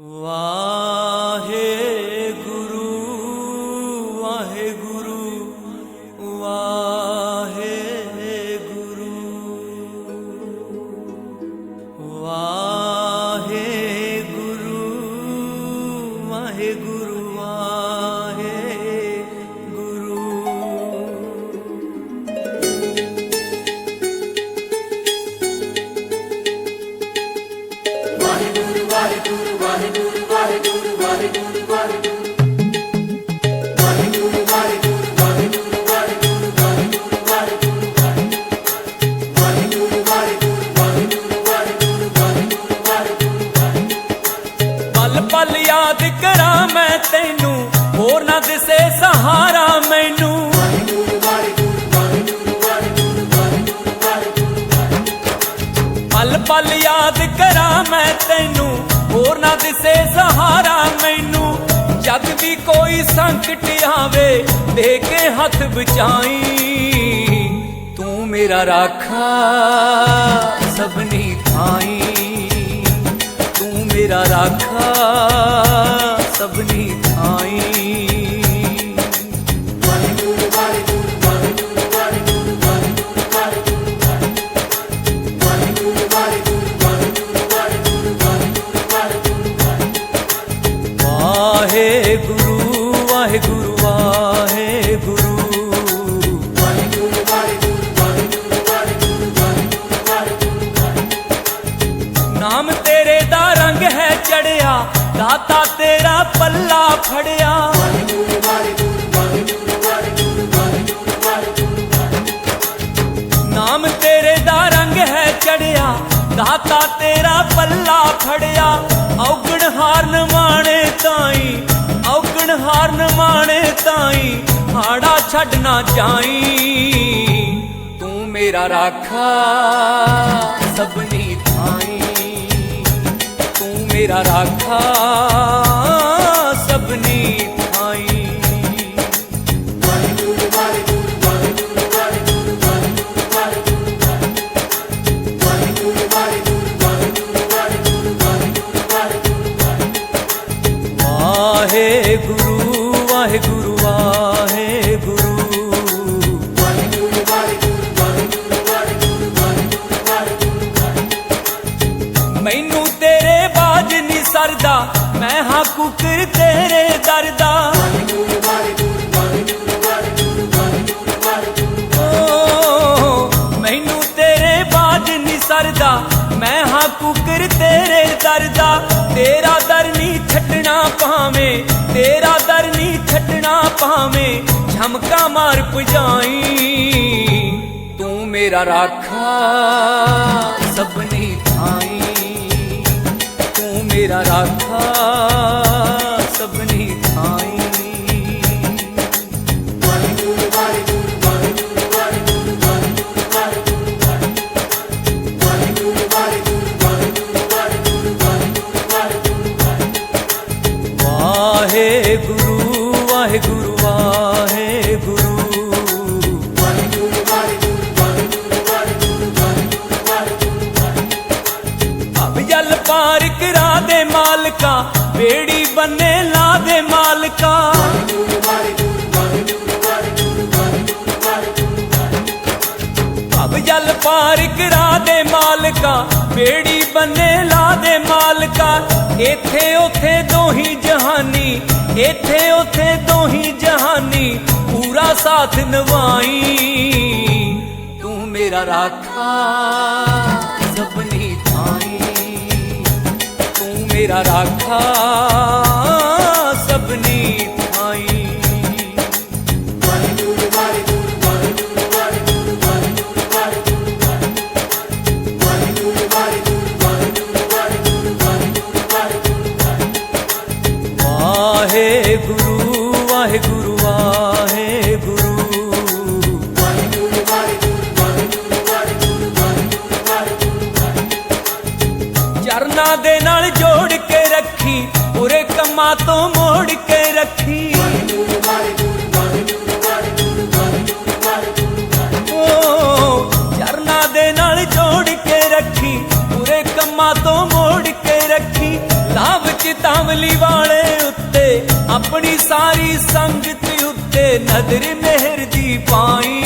ਵਾਹਿਗੁਰੂ ਪਲ ਪਲ ਯਾਦ ਕਰਾਂ ਮੈਂ ਤੈਨੂੰ ਹੋਰ ਨਾ ਦਿਸੇ ਸਹਾਰਾ ਮੈਨੂੰ। ਪਲ ਯਾਦ ਕਰਾਂ ਮੈਂ ਤੈਨੂੰ, ਹੋਰ ਨਾ ਦਿਸੇ ਸਹਾਰਾ ਮੈਨੂੰ। ਜਦ ਵੀ ਕੋਈ ਸੰਕਟ ਆਵੇ, ਦੇ ਕੇ ਹੱਥ ਬਚਾਈ। ਤੂੰ ਮੇਰਾ ਰਾਖਾ ਸਭਨੀ ਥਾਈ। ਤੂੰ ਮੇਰਾ ਰਾਖਾ ਸਭਨੀ ਥਾਈ। ਤੇਰਾ ਪੱਲਾ ਫੜਿਆ। ਨਾਮ ਤੇਰੇ ਦਾ ਰੰਗ ਹੈ ਚੜਿਆ, ਦਾਤਾ ਤੇਰਾ ਪੱਲਾ ਫੜਿਆ। ਔਗਣ ਹਾਰਨ ਮਾਣੇ ਤਾਈ, ਔਗਣ ਹਾਰਨ ਮਾਣੇ ਤਾਈ, ਹਾੜਾ ਛੱਡਣਾ ਨਾ ਤੂੰ ਮੇਰਾ ਰਾਖਾ ਸਭਨੀ ਥਾਈ। ਤੂੰ ਮੇਰਾ ਰਾਖਾ ਸਭਨੀ ਥਾਈ ਵਾਹਿਗੁਰੂ ਵਾਹਿਗੁਰੂ ਵਾਹਿਗੁਰੂ। ਮੈਨੂੰ ਤੇਰੇ ਬਾਜ ਨਹੀਂ ਸਰਦਾ। ਮੈਂ ਹਾਂ ਕੁਕਰ ਤੇਰੇ ਦਰਦਾ ਓ, ਮੈਨੂੰ ਤੇਰੇ ਬਾਜ ਨਹੀਂ ਸਰਦਾ। ਮੈਂ ਹਾਂ ਕੁਕਰ ਤੇਰੇ ਦਰ ਦਾ। ਤੇਰਾ ਦਰ ਨਹੀਂ ਛੱਡਣਾ ਭਾਵੇਂ ਤੇਰਾ ਦਰ ਨਹੀਂ ਛੱਡਣਾ ਭਾਵੇਂ ਝਮਕਾ ਮਾਰ ਪੁਜਾਈ ਤੂੰ ਮੇਰਾ ਰਾਖਾ ਸਭਨੀ ਤੂੰ ਮੇਰਾ ਪਾਰ ਕਰਾ ਦੇ ਮਾਲਕਾ, ਬੇੜੀ ਬੰਨੇ ਲਾ ਦੇ ਮਾਲਕਾ। ਇੱਥੇ ਉੱਥੇ ਦੋਹੀ ਜਹਾਨੀ, ਇੱਥੇ ਉੱਥੇ ਦੋਹੀ ਜਹਾਨੀ, ਪੂਰਾ ਸਾਥ ਨਵਾਈ ਤੂੰ ਮੇਰਾ ਰਾਖਾ ਸਭਨੀ ਥਾਈ ਤੂੰ ਮੇਰਾ ਰਾਖਾ ਵਾਹਿਗੁਰੂ ਵਾਹਿਗੁਰੂ। ਚਰਨਾਂ ਦੇ ਨਾਲ ਜੋੜ ਕੇ ਰੱਖੀ, ਪੂਰੇ ਕੰਮਾਂ ਤੋਂ ਮੋੜ ਕੇ ਰੱਖੀ। ਓ ਚਰਨਾਂ ਦੇ ਨਾਲ ਜੋੜ ਕੇ ਰੱਖੀ, ਪੂਰੇ ਕੰਮਾਂ ਤੋਂ ਮੋੜ ਕੇ ਰੱਖੀ। ਲਾਭ ਚਿਤਾਵਲੀ ਵਾਲੇ ਆਪਣੀ ਸਾਰੀ ਸੰਗਤ ਉੱਤੇ ਨਜ਼ਰ ਮਿਹਰ ਦੀ ਪਾਈ।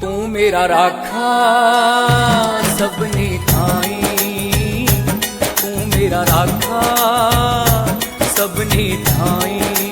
ਤੂੰ ਮੇਰਾ ਰਾਖਾ ਸਭਨੀ ਥਾਈ। ਤੂੰ ਮੇਰਾ ਰਾਖਾ ਸਭਨੀ ਥਾਈ।